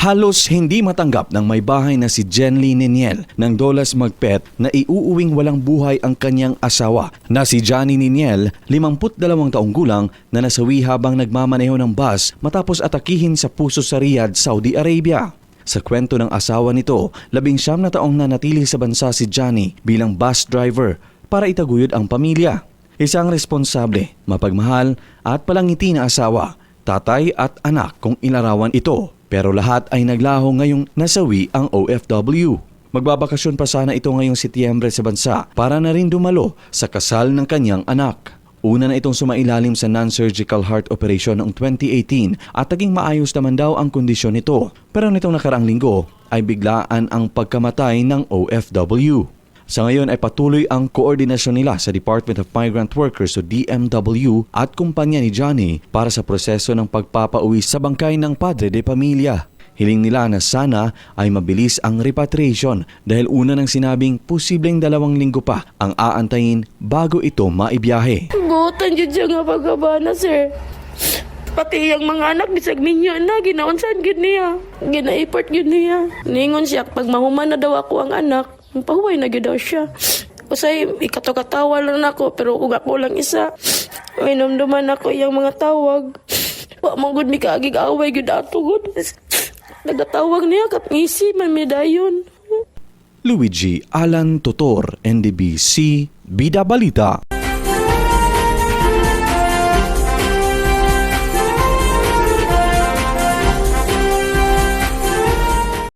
Halos hindi matanggap ng may bahay na si Jenly Niniel ng Dolas Magpet na iuuwing walang buhay ang kanyang asawa na si Johnny Niniel, 52 taong gulang na nasawi habang nagmamaneho ng bus matapos atakihin sa puso sa Riyadh, Saudi Arabia. Sa kwento ng asawa nito, labing siyam na taong nanatili sa bansa si Johnny bilang bus driver para itaguyod ang pamilya. Isang responsable, mapagmahal at palangiti na asawa, tatay at anak kung inarawan ito. Pero lahat ay naglaho ngayong nasawi ang OFW. Magbabakasyon pa sana ito ngayong Setyembre sa bansa para na rin dumalo sa kasal ng kanyang anak. Una na itong sumailalim sa non-surgical heart operation noong 2018 at naging maayos naman daw ang kondisyon nito. Pero nitong nakaraang linggo ay biglaan ang pagkamatay ng OFW. Sa ngayon ay patuloy ang koordinasyon nila sa Department of Migrant Workers o DMW at kumpanya ni Johnny para sa proseso ng pagpapauwi sa bangkay ng Padre de Pamilya. Hiling nila na sana ay mabilis ang repatriation dahil una nang sinabing posibleng dalawang linggo pa ang aantayin bago ito maibiyahe. Gutan jud siya nga pagkabana, sir. Pati yung mga anak, bisag minyo na, ginaunsan gid niya. Gina-import gid niya. Ningon siya, pag mahuman na daw ako ang anak, pahuway na gid daw siya. Usay, ikato-katawa lang ako, pero kung ako lang isa, may namdaman ako yung mga tawag. Wa man gud mi kaagig away gud ato gud. Nagatawag niya kap ngisi man mi dayon. Luigi Alan Tutor, NDBC, Bida Balita.